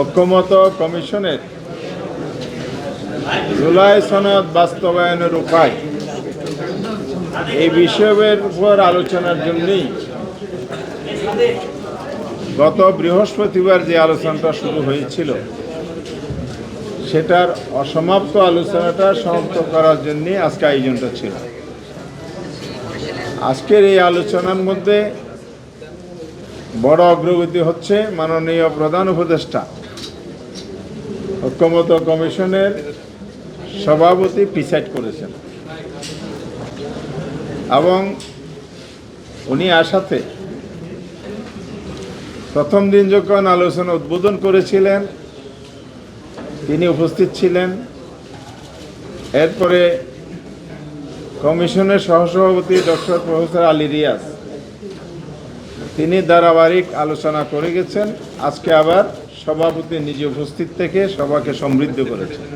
ঐক্যমত কমিশনের জুলাই সনদ বাস্তবায়নের উপায়। এই বিষয়ের উপর আলোচনার জন্যই গত বৃহস্পতিবার যে আলোচনাটা শুরু হয়েছিল, সেটার অসমাপ্ত আলোচনাটা সমাপ্ত করার জন্যে আজকে আয়োজনটা ছিল। আজকের এই আলোচনার মধ্যে বড় অগ্রগতি হচ্ছে মাননীয় প্রধান উপদেষ্টা। ঐক্যমত কমিশনের সভাপতি প্রিসাইড করেছেন। এবং উনি আসাতে প্রথম দিন যখন আলোচনা উদ্বোধন করেছিলেন, তিনি উপস্থিত ছিলেন। এরপরে কমিশনের সহসভাপতি ডক্টর প্রফেসর আলী রিয়াজ তিনি ধারাবাহিক আলোচনা করে গেছেন। আজকে আবার সভাপতি নিজে উপস্থিত থেকে সভাকে সমৃদ্ধ করেছেন।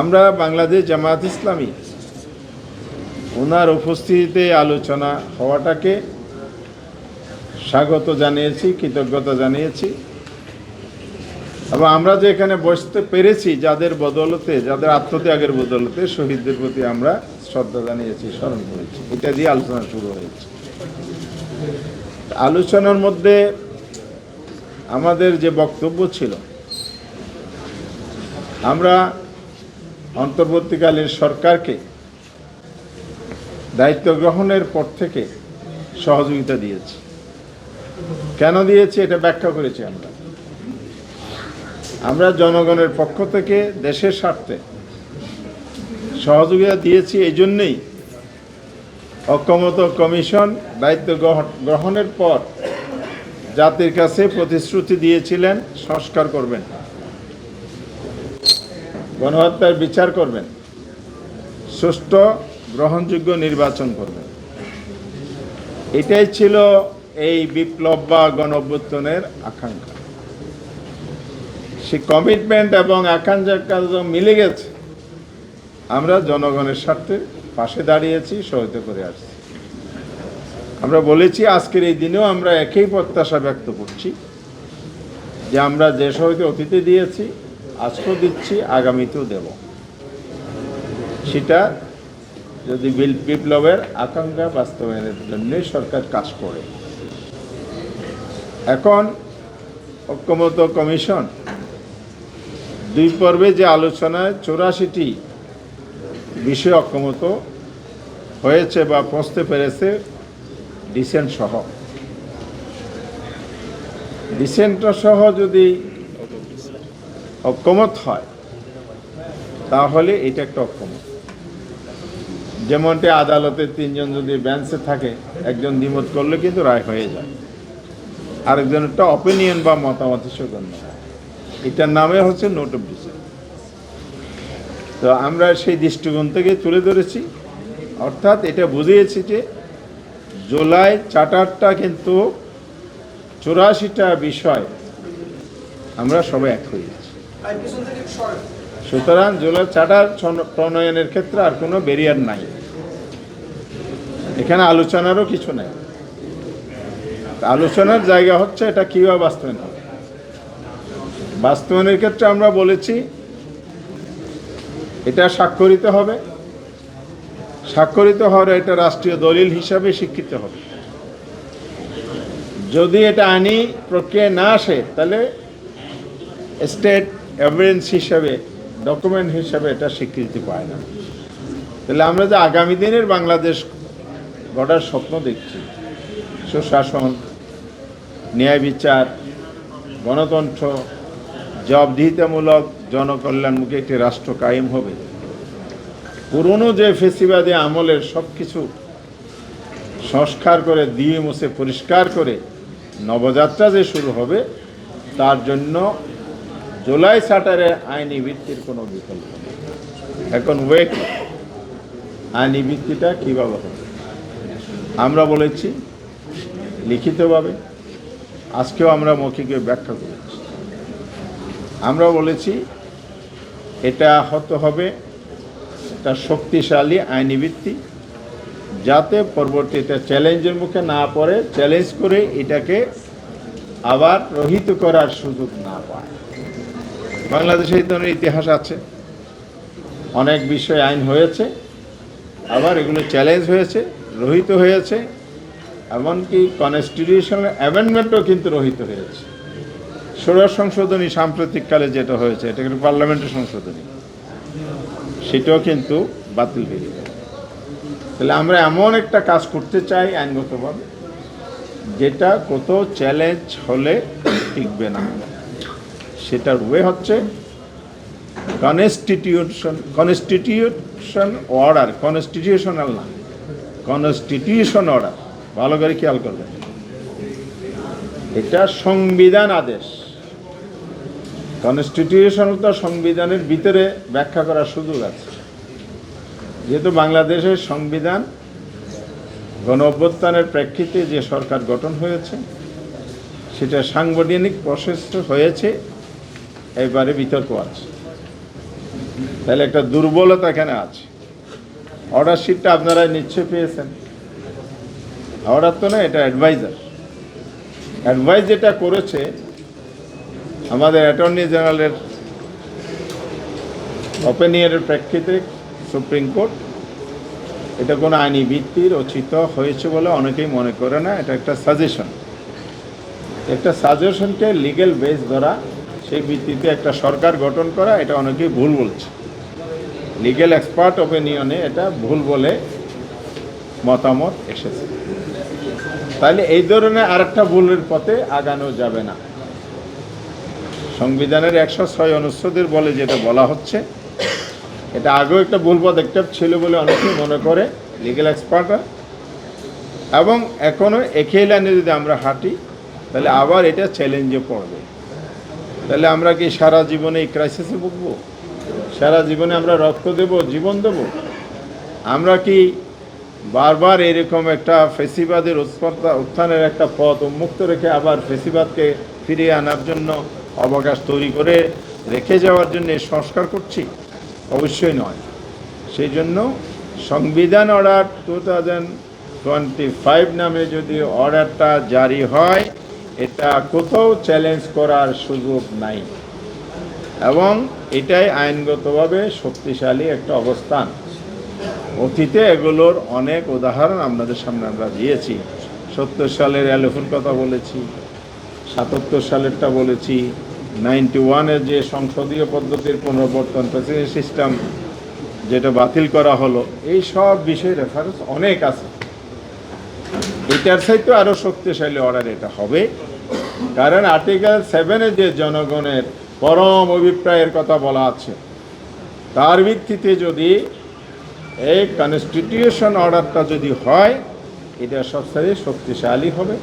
আমরা বাংলাদেশ জামায়াত ইসলামী, ওনার উপস্থিতিতে আলোচনা হওয়াটাকে স্বাগত জানিয়েছি, কৃতজ্ঞতা জানিয়েছি। এবং আমরা যে এখানে বসতে পেরেছি, যাদের বদলতে, যাদের আত্মত্যাগের বদলতে শহীদদের প্রতি আমরা শ্রদ্ধা জানিয়েছি, স্মরণ করেছি। এটা দিয়ে আলোচনা শুরু হয়েছে। আলোচনার মধ্যে আমাদের যে বক্তব্য ছিল, আমরা অন্তর্বর্তীকালীন সরকারকে দায়িত্ব গ্রহণের পর থেকে সহযোগিতা দিয়েছি। কেন দিয়েছি এটা ব্যাখ্যা করেছি আমরা। আমরা জনগণের পক্ষ থেকে দেশের স্বার্থে সহযোগিতা দিয়েছি, এই জন্যেই ঐক্যমত কমিশন দায়িত্ব গ্রহণ- গ্রহণের পর জাতির কাছে প্রতিশ্রুতি দিয়েছিলেন, সংস্কার করবেন। গণহত্যার বিচার করবেন। সুষ্ঠু, গ্রহণযোগ্য নির্বাচন করবেন। এটাই ছিল এই বিপ্লব বা গণ আকাঙ্ক্ষা। সে কমিটমেন্ট এবং আকাঙ্ক্ষা মিলে গেছে। আমরা জনগণের স্বার্থে পাশে দাঁড়িয়েছি সহায়তা করে আসছি। আমরা বলেছি, আজকের এই দিনেও আমরা একই প্রত্যাশা ব্যক্ত করছি যে আমরা যে সহায়তা অতীতে দিয়েছি আজকেও দিচ্ছি, আগামীতেও দেব। সেটা যদি বিপ্লবের আকাঙ্ক্ষা বাস্তবায়নের জন্যই সরকার কাজ করে। এখন ঐক্যমত কমিশন দুই পর্বে যে আলোচনায় চৌরাশিটি বিষয় অক্ষমত হয়েছে বা পৌঁছতে পেরেছে ডিসেন্ট সহ। ডিসেন্ট সহ যদি অক্ষমত হয়, তাহলে এটা একটা অক্ষমত যেমনটি আদালতে তিনজন যদি বেঞ্চে থাকে, একজন দ্বিমত করলে কিন্তু রায় হয়ে যায়। আরেকজন একটা অপিনিয়ন বা মতামত হিসেবে গণ্য হয়। এটার নামে হচ্ছে নোট অফ ডিসেন্ট তো আমরা সেই দৃষ্টিকোণ থেকে তুলে ধরেছি। অর্থাৎ এটা বুঝিয়েছি যে জুলাই চার্টারটা কিন্তু চুরাশিটা বিষয় আমরা সবাই এক হয়ে গেছি। সুতরাং জুলাই চার্টার প্রণয়নের ক্ষেত্রে আর কোনো ব্যারিয়ার নাই। এখানে আলোচনারও কিছু নাই। আলোচনার জায়গা হচ্ছে এটা কীভাবে বাস্তবায়ন হবে? বাস্তবায়নের ক্ষেত্রে আমরা বলেছি এটা স্বাক্ষরিত হবে। স্বাক্ষরিত হওয়ার এটা রাষ্ট্রীয় দলিল হিসাবে স্বীকৃত হবে। যদি এটা আইনি প্রক্রিয়া না আসে, তাহলে স্টেট এভিডেন্স হিসাবে ডকুমেন্ট হিসাবে এটা স্বীকৃতি পায় না। তাহলে আমরা যে আগামী দিনের বাংলাদেশ গড়ার স্বপ্ন দেখছি, সুশাসন, ন্যায় বিচার, গণতন্ত্র, জবাবদিহিতামূলক জনকল্যাণমুখী একটি রাষ্ট্র কায়েম হবে। পুরনো যে ফেসিবাদী আমলের সব কিছু সংস্কার করে দিয়ে মুছে, পরিষ্কার করে নবযাত্রা যে শুরু হবে, তার জন্য জুলাই সাটারে আইনি ভিত্তির কোনো বিকল্প নেই। এখন ওয়েট আইনি ভিত্তিটা কীভাবে হবে? আমরা বলেছি লিখিতভাবে, আজকেও আমরা মৌখিকে ব্যাখ্যা করেছি। আমরা বলেছি এটা হতে হবে একটা শক্তিশালী আইনি ভিত্তি, যাতে পরবর্তীতে চ্যালেঞ্জের মুখে না পড়ে, চ্যালেঞ্জ করে এটাকে আবার রহিত করার সুযোগ না পায়। বাংলাদেশে এই ধরনের ইতিহাস আছে। অনেক বিষয় আইন হয়েছে, আবার এগুলো চ্যালেঞ্জ হয়েছে, রহিত হয়েছে, এমনকি কনস্টিটিউশনাল অ্যামেন্ডমেন্টও কিন্তু রহিত হয়েছে। ষোড়শ সংশোধনী সাম্প্রতিককালে যেটা হয়েছে, এটা কিন্তু পার্লামেন্টের সংশোধনী। সেটাও কিন্তু বাতিল হয়ে গেছে। তাহলে আমরা এমন একটা কাজ করতে চাই আইনগতভাবে, যেটা কত চ্যালেঞ্জ হলে টিকবে না। সেটার ওয়ে হচ্ছে কনস্টিটিউশন কনস্টিটিউশন অর্ডার কনস্টিটিউশনাল না কনস্টিটিউশন অর্ডার ভালো করে খেয়াল করবেন। এটা সংবিধান আদেশ। কনস্টিটিউশন তো সংবিধানের ভিতরে ব্যাখ্যা করার সুযোগ আছে। যেহেতু বাংলাদেশের সংবিধান গণ অভ্যুত্থানের প্রেক্ষিতে যে সরকার গঠন হয়েছে, সেটা সাংবিধানিক প্রসেস হয়েছে, এবারে বিতর্ক আছে। তাহলে একটা দুর্বলতা এখানে আছে। অর্ডার শিটটা আপনারা নিশ্চয় পেয়েছেন। অর্ডার তো না, এটা অ্যাডভাইজার অ্যাডভাইস যেটা করেছে আমাদের অ্যাটর্নি জেনারেলের অপিনিয়নের প্রেক্ষিতে সুপ্রিম কোর্ট এটা কোনো আইনি ভিত্তির রচিত হয়েছে বলে অনেকেই মনে করে না, এটা একটা সাজেশন একটা সাজেশনকে লিগেল বেস ধরা, সেই ভিত্তিতে একটা সরকার গঠন করা, এটা অনেকেই ভুল বলছে। লিগেল এক্সপার্ট অপিনিয়নে এটা ভুল বলে মতামত এসেছে। তাহলে এই ধরনের আরেকটা ভুলের পথে আগানো যাবে না। সংবিধানের একশো ছয় অনুচ্ছেদের বলে যেটা বলা হচ্ছে, এটা আগেও একটা ভুল পদক্ষেপ ছিল বলে অনেকেই মনে করে লিগেল এক্সপার্টরা এবং এখনও একই লাইনে যদি আমরা হাঁটি, তাহলে আবার এটা চ্যালেঞ্জে পড়বে। তাহলে আমরা কি সারা জীবনে এই ক্রাইসিসে ভুগবো? সারা জীবনে আমরা রক্ত দেব, জীবন দেব? আমরা কি বারবার এরকম একটা ফেসিবাদের উৎপত্তা উত্থানের একটা পথ উন্মুক্ত রেখে আবার ফেসিবাদকে ফিরিয়ে আনার জন্য অবকাশ তৈরি করে রেখে যাওয়ার জন্য সংস্কার করছি? অবশ্যই নয়। সেই জন্য সংবিধান order two thousand twenty five নামে যদি অর্ডারটা জারি হয়, এটা কোথাও চ্যালেঞ্জ করার সুযোগ নাই। এবং এটাই আইনগতভাবে শক্তিশালী একটা অবস্থান। অতীতে এগুলোর অনেক উদাহরণ আপনাদের সামনে আমরা দিয়েছি। সত্তর সালের অ্যালোফোন কথা বলেছি। সাতাত্তর সালেরটা বলেছি নাইনটি ওয়ানের যে সংসদীয় পদ্ধতির পুনর্বর্তন প্রেসিডেন্ট সিস্টেম যেটা বাতিল করা হলো, এই সব বিষয়ে রেফারেন্স অনেক আছে। এটার সাথে আরও শক্তিশালী অর্ডার এটা হবে, কারণ আর্টিকেল সেভেনে যে জনগণের পরম অভিপ্রায়ের কথা বলা আছে, তার ভিত্তিতে যদি এই কনস্টিটিউশন অর্ডারটা যদি হয়, এটা সবচেয়ে শক্তিশালী হবে।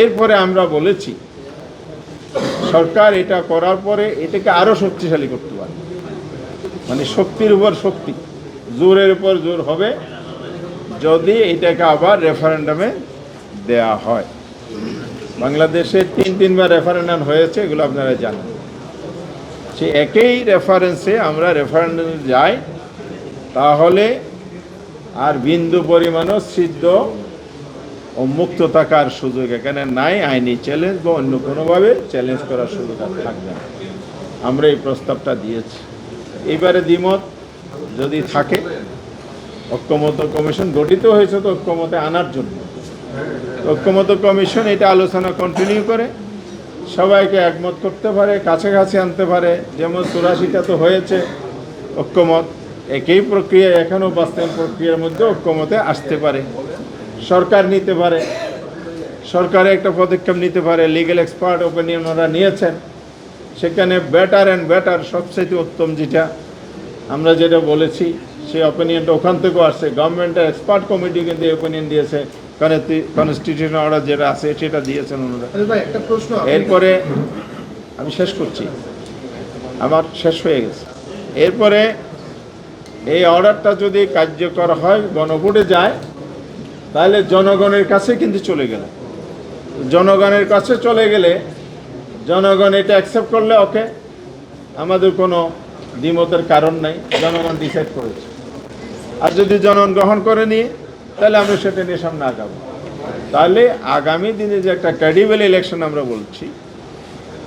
এরপরে আমরা বলেছি, সরকার এটা করার পরে এটাকে আরও শক্তিশালী করতে পারে। মানে শক্তির উপর শক্তি, জোরের উপর জোর হবে যদি এটাকে আবার রেফারেন্ডামে দেয়া হয়। বাংলাদেশে তিন তিনবার রেফারেন্ডাম হয়েছে, এগুলো আপনারা জানেন। সে একই রেফারেন্সে আমরা রেফারেন্ডামে যাই, তাহলে আর বিন্দু পরিমাণও সিদ্ধ মুক্ত থাকার সুযোগ এখানে নাই, আইনি চ্যালেঞ্জ বা অন্য কোনোভাবে চ্যালেঞ্জ করার সুযোগ থাকবে আমরা এই প্রস্তাবটা দিয়েছি। এইবারে দ্বিমত যদি থাকে, ঐক্যমত কমিশন গঠিত হয়েছে তো ঐক্যমতে আনার জন্য। ঐক্যমত কমিশন এটা আলোচনা কন্টিনিউ করে, সবাইকে একমত করতে পারে, কাছাকাছি আনতে পারে, যেমন চুরাশিটা তো হয়েছে, ঐক্যমত একই প্রক্রিয়া এখনও বাস্তবায়ন প্রক্রিয়ার মধ্যে ঐক্যমতে আসতে পারে। সরকার নিতে পারে সরকারে একটা পদক্ষেপ নিতে পারে লিগেল এক্সপার্ট ওপিনিয়ন ওরা নিয়েছেন। সেখানে বেটার অ্যান্ড বেটার সবচেয়ে উত্তম যেটা আমরা যেটা বলেছি সেই অপিনিয়নটা ওখান থেকেও আসছে। গভর্নমেন্টের এক্সপার্ট কমিটি কিন্তু ওপিনিয়ন দিয়েছে কনস্টিটিউশন অর্ডার যেটা আছে সেটা দিয়েছেন ওনারা। এরপরে আমি শেষ করছি। আমার শেষ হয়ে গেছে। এরপরে এই অর্ডারটা যদি কার্যকর হয় গণভোটে যায় তাহলে জনগণের কাছে কিন্তু চলে গেল। জনগণের কাছে চলে গেলে জনগণ এটা অ্যাকসেপ্ট করলে ওকে আমাদের কোনো দ্বিমতের কারণ নাই, জনগণ ডিসাইড করেছে। আর যদি জনগণ গ্রহণ করে নিয়ে, তাহলে আমরা সেটা নিয়ে সামনে আগাবো। তাহলে আগামী দিনে যে একটা ক্রেডিবল ইলেকশন আমরা বলছি,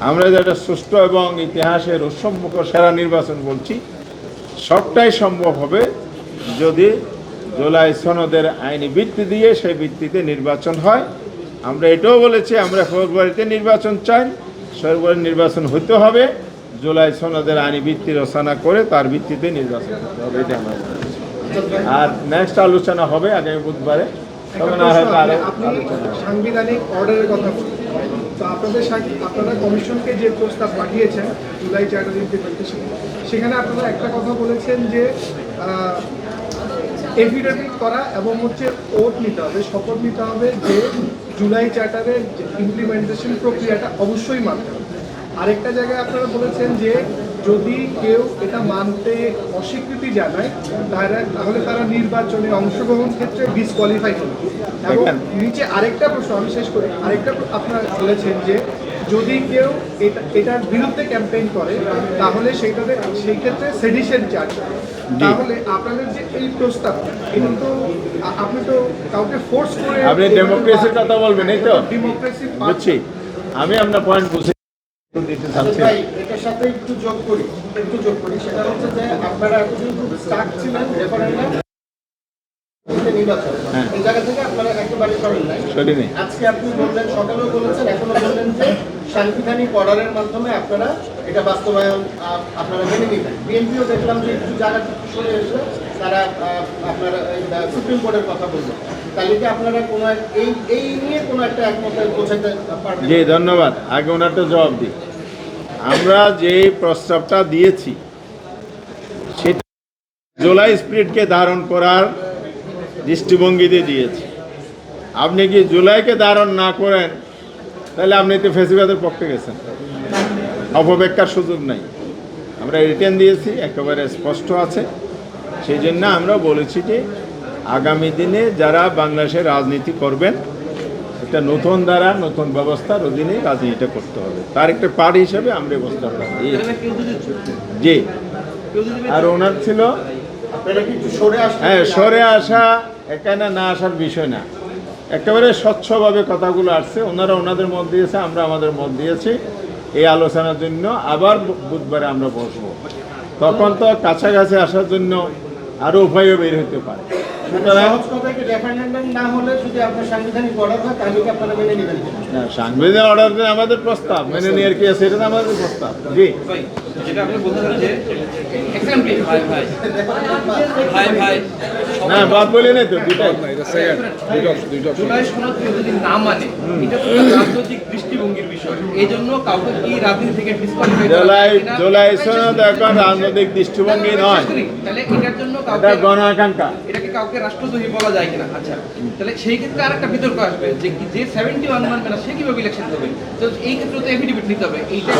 আমরা যেটা সুষ্ঠু এবং ইতিহাসের উৎসম্মুখ সেরা নির্বাচন বলছি, সবটাই সম্ভব হবে যদি জুলাই সনদের আইনি ভিত্তি দিয়ে সেই ভিত্তিতে নির্বাচন হয়। আমরা এটাও বলেছি আমরা ফেব্রুয়ারিতে নির্বাচন চাই। ফেব্রুয়ারি নির্বাচন হতে হবে। জুলাই সনদের আইনি ভিত্তি রচনা করে তার ভিত্তিতে নির্বাচন করতে হবে এটা আমরা আর নেক্সট আলোচনা হবে আগামী বুধবারে। তখন আর। সাংবিধানিক অর্ডারের কথা তো আপনাদের আপনারা কমিশনকে যে প্রস্তাব পাঠিয়েছেন জুলাই চার্টার ইমপ্লিমেন্টেশন সেখানে আপনারা একটা কথা বলেছেন যে এফিডেভিট করা এবং হচ্ছে ওট নিতে হবে শপথ নিতে হবে যে জুলাই চার্টারের ইমপ্লিমেন্টেশন প্রক্রিয়াটা অবশ্যই মানতে হবে। আরেকটা জায়গায় আপনারা বলেছেন যে যদি কেউ এটা মানতে অস্বীকৃতি জানায় তাহলে তাহলে তারা নির্বাচনে অংশগ্রহণ ক্ষেত্রে ডিসকোয়ালিফাই হবে। এবং নিচে আরেকটা প্রশ্ন আমি শেষ করি। আরেকটা আপনারা বলেছেন যে যদি কেউ এটা এটার বিরুদ্ধে ক্যাম্পেইন করে তাহলে সেইটাতে সেই ক্ষেত্রে সেডিশন চার্জ তাহলে আপনাদের যে এই প্রস্তাব এটা তো আপনি তো কাউকে ফোর্স করে আপনি ডেমোক্রেসির কথা বলবেন এই তো? ডেমোক্রেসি বুঝছি। আমি আপনার পয়েন্ট বুঝে। না। ভাই এটার সাথে একটু যোগ করি একটু যোগ করি। সেটা হচ্ছে যে আপনারা এতদিন খুব স্টাক ছিলেন রেফারেন্ডাম আজকে আপনি বললেন সকালেও বলেছেন এখনও বললেন যে সাংবিধানিক অর্ডারের মাধ্যমে আপনারা এটা বাস্তবায়ন আপনারা মেনে নিবেন। বিএনপিও দেখলাম যে একটু জায়গা সরে এসে তারা আহ, সুপ্রিম কোর্টের কথা তাহলে আপনারা কোনো এক- এই এই নিয়ে কোনো একটা একমতে পৌঁছাতে পারবেন? জি ধন্যবাদ। আগে ওনারটা জবাব দিই। আমরা যে প্রস্তাবটা দিয়েছি সেটা জুলাই স্পিরিটকে ধারণ করার দৃষ্টিভঙ্গিতে দিয়েছি। আপনি কি জুলাইকে ধারণ না করেন তাহলে আপনি তো ফেসিবাদের পক্ষে গেছেন। অপব্যাখ্যার সুযোগ নাই। আমরা রিটার্ন দিয়েছি একেবারে স্পষ্ট আছে। সেই জন্য আমরা বলেছি যে আগামী দিনে যারা বাংলাদেশে রাজনীতি করবেন একটা নতুন দ্বারা নতুন ব্যবস্থার অধীনে রাজনীতিটা করতে হবে। তার একটা পার্ট হিসেবে আমরা দিয়েছি। জি। আর ওনার ছিল হ্যাঁ সরে আসা এখানে না আসার বিষয় না। একেবারে স্বচ্ছভাবে কথাগুলো আসছে। ওনারা ওনাদের মত দিয়েছে আমরা আমাদের মত দিয়েছি এই আলোচনার জন্য। আবার বুধবারে আমরা বসবো। তখন তো কাছাকাছি আসার জন্য আরও উপায়ও বের হতে পারে। সাংবিধানিক অর্ডার হয় তাহলে কি আপনারা মেনে নেবেন? না, সাংবিধানিক অর্ডার আমাদের প্রস্তাব। মেনে নিয়ে কি আছে এটা তো আমাদের প্রস্তাব। জি। ভাই। না জুলাই সনদ যদি না মানে এটা রাজনৈতিক দৃষ্টিভঙ্গির বিষয়। এই জন্য কাউকে কি রাজনীতি থেকে ডিসকোয়ালিফাই জুলাই জুলাই সনদ এখন রাজনৈতিক দৃষ্টিভঙ্গি নয়। তাহলে এটার জন্য কাউকে গণ আকাঙ্ক্ষা। এটাকে কাউকে রাষ্ট্রদ্রোহী বলা যায় কিনা? আচ্ছা তাহলে সেই ক্ষেত্রে আরেকটা বিতর্ক আসবে যে মানবে না সে কীভাবে ইলেকশন করবে? তো এই ক্ষেত্রে তো এফিডেভিট নিতে হবে। এইটা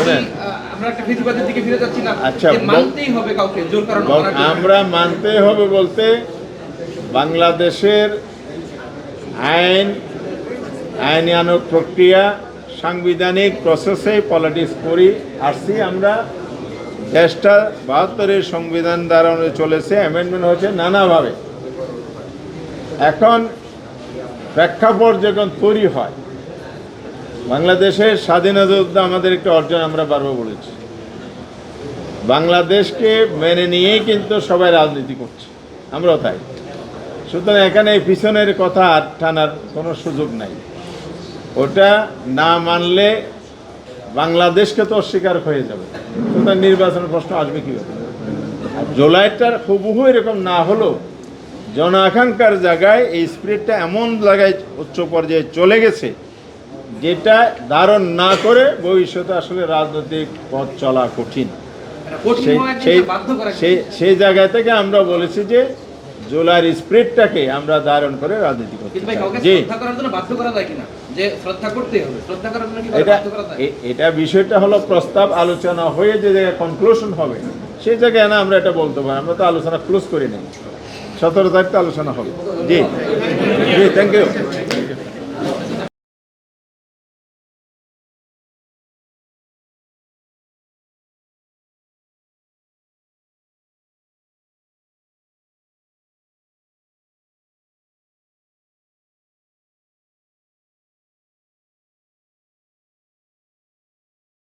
আমরা একটা ফেসিবাদের দিকে ফিরে যাচ্ছি না? আচ্ছা, মানতেই হবে কাউকে জোর কারণ আমরা মানতে হবে বলতে বাংলাদেশের আইন আইনানুক প্রক্রিয়া, সাংবিধানিক প্রসেসে পলিটিক্স করি, আসছি আমরা। দেশটা বাহাত্তরের সংবিধান দ্বারা চলেছে অ্যামেন্ডমেন্ট হয়েছে নানাভাবে। এখন প্রেক্ষাপট যখন তৈরি হয়, বাংলাদেশের স্বাধীনতা যুদ্ধ আমাদের একটা অর্জন আমরা বারবার বলেছি। বাংলাদেশকে মেনে নিয়েই কিন্তু সবাই রাজনীতি করছে, আমরাও তাই। সুতরাং এখানে এই পিছনের কথা আর টানার কোনো সুযোগ নাই। ওটা না মানলে বাংলাদেশকে তো অস্বীকার হয়ে যাবে। সুতরাং নির্বাচনের প্রশ্ন আসবে কীভাবে? আর জুলাইটার হুবহু এরকম না হলেও জন আকাঙ্ক্ষার জায়গায় এই স্পিরিটটা এমন জায়গায় উচ্চ পর্যায়ে চলে গেছে যেটা ধারণ না করে ভবিষ্যতে আসলে রাজনৈতিক পথ চলা কঠিন। সেই সেই জায়গা থেকে আমরা বলেছি যে জুলাইয়ের স্প্রিটটাকে আমরা ধারণ করে রাজনীতি চাই। জি। এটা এটা বিষয়টা হলো প্রস্তাব আলোচনা হয়ে যে জায়গায় কনক্লুশন হবে সেই জায়গায় না আমরা এটা বলতে পারি আমরা তো আলোচনা ক্লোজ করি নাই। সতেরো তারিখ তো আলোচনা হবে। জি। জি থ্যাংক ইউ